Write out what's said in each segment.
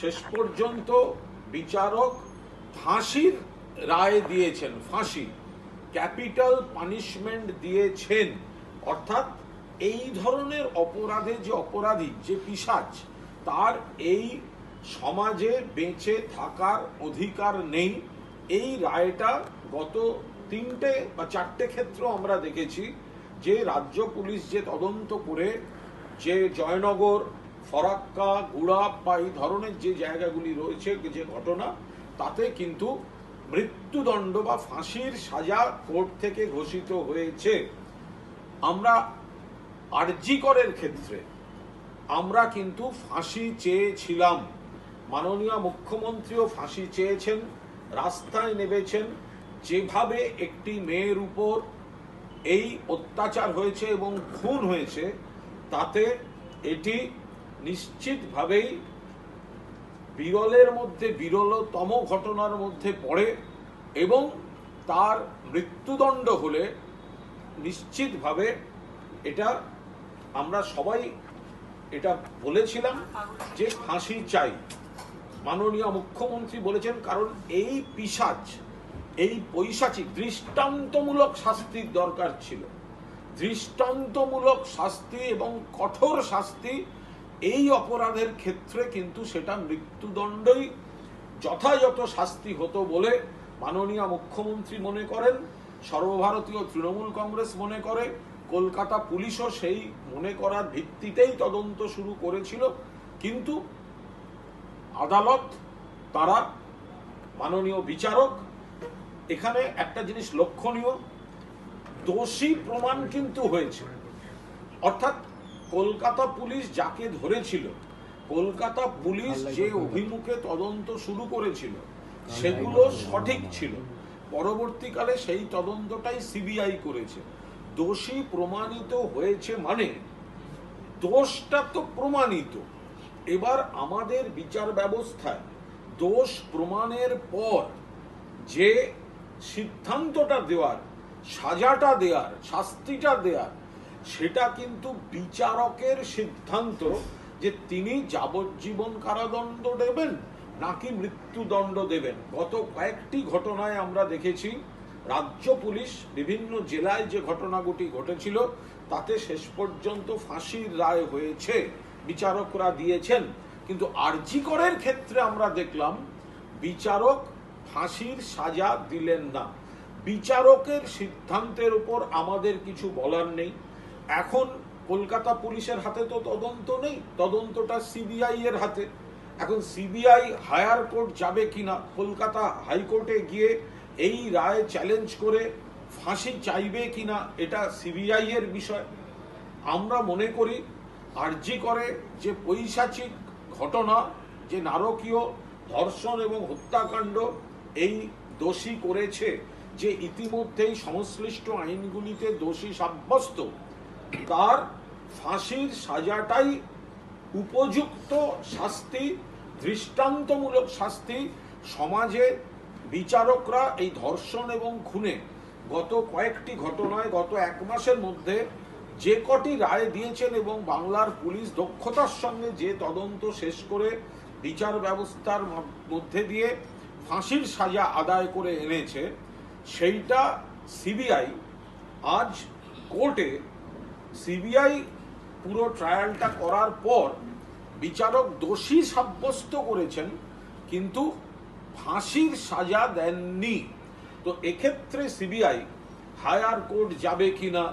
শেষ পর্যন্ত বিচারক ফাঁসির রায় দিয়েছেন, ফাঁসি। ক্যাপিটাল পানিশমেন্ট দিয়েছেন। অর্থাৎ এই ধরনের অপরাধে যে অপরাধী, যে পিসাচ, তার এই সমাজে বেঁচে থাকার অধিকার নেই। এই রায়টা গত তিনটে বা চারটে ক্ষেত্র আমরা দেখেছি, যে রাজ্য পুলিশ যে তদন্ত করে, যে জয়নগর ফরাক্কা গুড়াপ বা এই ধরনের যে জায়গাগুলি রয়েছে, যে ঘটনা, তাতে কিন্তু মৃত্যুদণ্ড বা ফাঁসির সাজা কোর্ট থেকে ঘোষিত হয়েছে। আমরা আরজিকরের ক্ষেত্রে, আমরা কিন্তু ফাঁসি চেয়েছিলাম। মাননীয় মুখ্যমন্ত্রীও ফাঁসি চেয়েছেন, রাস্তায় নেমেছেন। যেভাবে একটি মেয়ের উপর এই অত্যাচার হয়েছে এবং খুন হয়েছে, তাতে এটি নিশ্চিতভাবেই বিরলের মধ্যে বিরলতম ঘটনার মধ্যে পড়ে এবং তার মৃত্যুদণ্ড হলে নিশ্চিতভাবে এটা আমরা সবাই এটা বলেছিলাম যে ফাঁসি চাই। মাননীয় মুখ্যমন্ত্রী বলেছেন, কারণ এই পিসাচ এই পৈশাচিক দৃষ্টান্তমূলক শাস্তির দরকার ছিল। দৃষ্টান্তমূলক শাস্তি এবং কঠোর শাস্তি এই অপরাধের ক্ষেত্রে কিন্তু সেটা মৃত্যুদণ্ডই যথাযথ শাস্তি হতো বলে মাননীয় মুখ্যমন্ত্রী মনে করেন, সর্বভারতীয় তৃণমূল কংগ্রেস মনে করে, কলকাতা পুলিশও সেই মনে করার ভিত্তিতেই তদন্ত শুরু করেছিল। কিন্তু আদালত, তারা, মাননীয় বিচারক, এখানে একটা জিনিস লক্ষণীয়, দোষী প্রমাণ কিন্তু হয়েছে। অর্থাৎ কলকাতা পুলিশ যাকে ধরেছিল কলকাতা পুলিশ যে অভিমুখে তদন্ত শুরু করেছিল সেগুলো সঠিক ছিল। পরবর্তীকালে সেই তদন্তটাই সিবিআই করেছে। দোষী প্রমাণিত হয়েছে মানে দোষটা তো প্রমাণিত। এবার আমাদের বিচার ব্যবস্থায় দোষ প্রমাণের পর যে সিদ্ধান্তটা দেওয়ার সাজাটা দেওয়ার শাস্তিটা দেওয়ার সেটা কিন্তু বিচারকের সিদ্ধান্ত যে তিনি যাবজ্জীবন কারাদণ্ড দেবেন নাকি মৃত্যুদণ্ড দেবেন। গত কয়েকটি ঘটনায় আমরা দেখেছি, রাজ্য পুলিশ বিভিন্ন জেলায় যে ঘটনাগুটি ঘটেছিল, তাতে শেষ পর্যন্ত ফাঁসির রায় হয়েছে, বিচারকরা দিয়েছেন। কিন্তু আরজিকরের ক্ষেত্রে আমরা দেখলাম, বিচারক ফাঁসির সাজা দিলেন না। বিচারকের সিদ্ধান্তের উপর আমাদের কিছু বলার নেই। এখন কলকাতা পুলিশের হাতে তো তদন্ত নেই, তদন্তটা সিবিআই এর হাতে। এখন সিবিআই হায়ার কোর্ট যাবে কিনা, কলকাতা হাইকোর্টে গিয়ে এই রায় চ্যালেঞ্জ করে ফাঁসি চাইবে কিনা, এটা সিবিআই এর বিষয়। আমরা মনে করি আর্জি করে যে পৈশাচিক ঘটনা, যে নারকীয় ধর্ষণ এবং হত্যাকাণ্ড এই দোষী করেছে, যে ইতিমধ্যেই সংশ্লিষ্ট আইনগুলিতে দোষী সাব্যস্ত তার ফাঁসির সাজাটাই উপযুক্ত শাস্তি, দৃষ্টান্তমূলক শাস্তি। সমাজে বিচারকরা এই ধর্ষণ এবং খুনে গত কয়েকটি ঘটনায় গত এক মাসের মধ্যে যে কটি রায় দিয়েছেন এবং বাংলার পুলিশ দক্ষতার সঙ্গে যে তদন্ত শেষ করে বিচার ব্যবস্থার মধ্যে দিয়ে ফাঁসির সাজা আদায় করে এনেছে, সেইটা সিবিআই আজ কোর্টে সিবিআই পুরো ট্রায়ালটা করার পর বিচারক দোষী সাব্যস্ত করেছেন, কিন্তু ফাঁসির সাজা দেননি। তো এক্ষেত্রে সিবিআই হায়ার কোর্ট যাবে কিনা?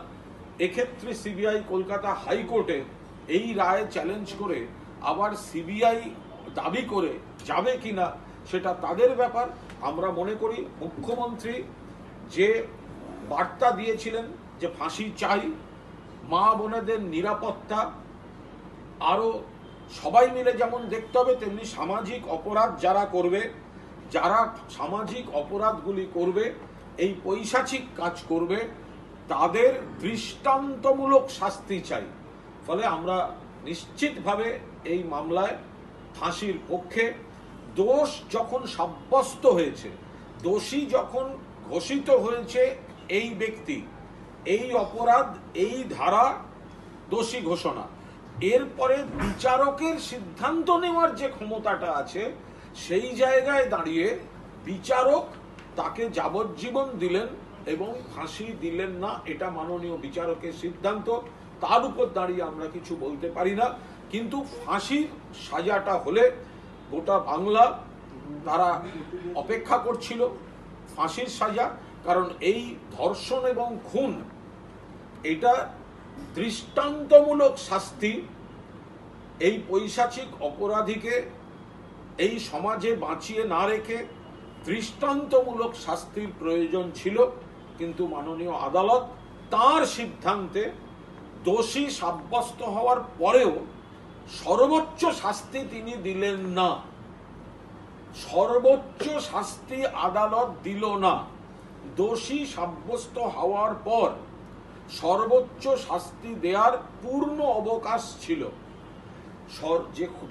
এক্ষেত্রে সিবিআই কলকাতা হাইকোর্টে এই রায় চ্যালেঞ্জ করে আবার সিবিআই দাবি করে যাবে কিনা সেটা তাদের ব্যাপার। আমরা মনে করি মুখ্যমন্ত্রী যে বার্তা দিয়েছিলেন যে ফাঁসি চাই মা বোনেদের নিরাপত্তা আরও সবাই মিলে যেমন দেখতে হবে, তেমনি সামাজিক অপরাধ যারা করবে, যারা সামাজিক অপরাধগুলি করবে, এই পৈশাচিক কাজ করবে, তাদের দৃষ্টান্তমূলক শাস্তি চাই। ফলে আমরা নিশ্চিতভাবে এই মামলায় ফাঁসির পক্ষে, দোষ যখন সাব্যস্ত হয়েছে, দোষী যখন ঘোষিত হয়েছে, এই ব্যক্তি এই অপরাধ, এই ধারা দোষী ঘোষণা। এরপরে বিচারকের সিদ্ধান্ত নেওয়ার যে ক্ষমতাটা আছে, সেই জায়গায় দাঁড়িয়ে বিচারক তাকে যাবজ্জীবন দিলেন এবং ফাঁসি দিলেন না, এটা মাননীয় বিচারকের সিদ্ধান্ত। তার উপর দাঁড়িয়ে আমরা কিছু বলতে পারি না, কিন্তু ফাঁসির সাজাটা হলে গোটা বাংলা তারা অপেক্ষা করছিল ফাঁসির সাজা। কারণ এই ধর্ষণ এবং খুন, এটা দৃষ্টান্তমূলক শাস্তি। এই পৈশাচিক অপরাধীকে এই সমাজে বাঁচিয়ে না রেখে দৃষ্টান্তমূলক শাস্তির প্রয়োজন ছিল, কিন্তু মাননীয় আদালত তার সিদ্ধান্তে দোষী সাব্যস্ত হওয়ার পরেও সর্বোচ্চ শাস্তি তিনি দিলেন না। সর্বোচ্চ শাস্তি আদালত দিল না। দোষী সাব্যস্ত হওয়ার পর সর্বোচ্চ শাস্তি দেওয়ার পূর্ণ অবকাশ ছিল।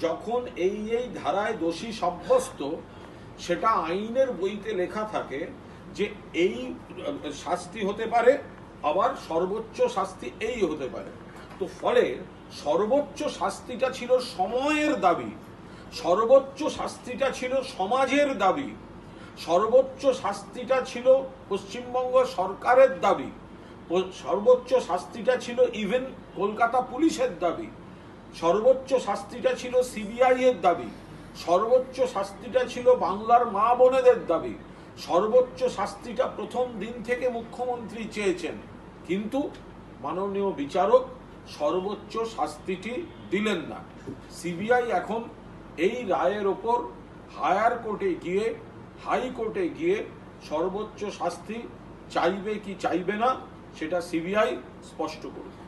যখন এই এই ধারায় দোষী সাব্যস্ত, সেটা আইনের বইতে লেখা থাকে যে এই শাস্তি হতে পারে, আবার সর্বোচ্চ শাস্তি এই হতে পারে। তো ফলে সর্বোচ্চ শাস্তিটা ছিল সময়ের দাবি। সর্বোচ্চ শাস্তিটা ছিল সমাজের দাবি। সর্বোচ্চ শাস্তিটা ছিল পশ্চিমবঙ্গ সরকারের দাবি। সর্বোচ্চ শাস্তিটা ছিল ইভেন কলকাতা পুলিশের দাবি। সর্বোচ্চ শাস্তিটা ছিল সিবিআই এর দাবি। সর্বোচ্চ শাস্তিটা ছিল বাংলার মা বোনেদের দাবি। সর্বোচ্চ শাস্তিটা প্রথম দিন থেকে মুখ্যমন্ত্রী চেয়েছেন। কিন্তু মাননীয় বিচারক সর্বোচ্চ শাস্তিটি দিলেন না। সিবিআই এখন এই রায়ের ওপর হায়ার কোর্টে গিয়ে হাইকোর্টে গিয়ে সর্বোচ্চ শাস্তি চাইবে কি চাইবে না সেটা সিবিআই স্পষ্ট করবে।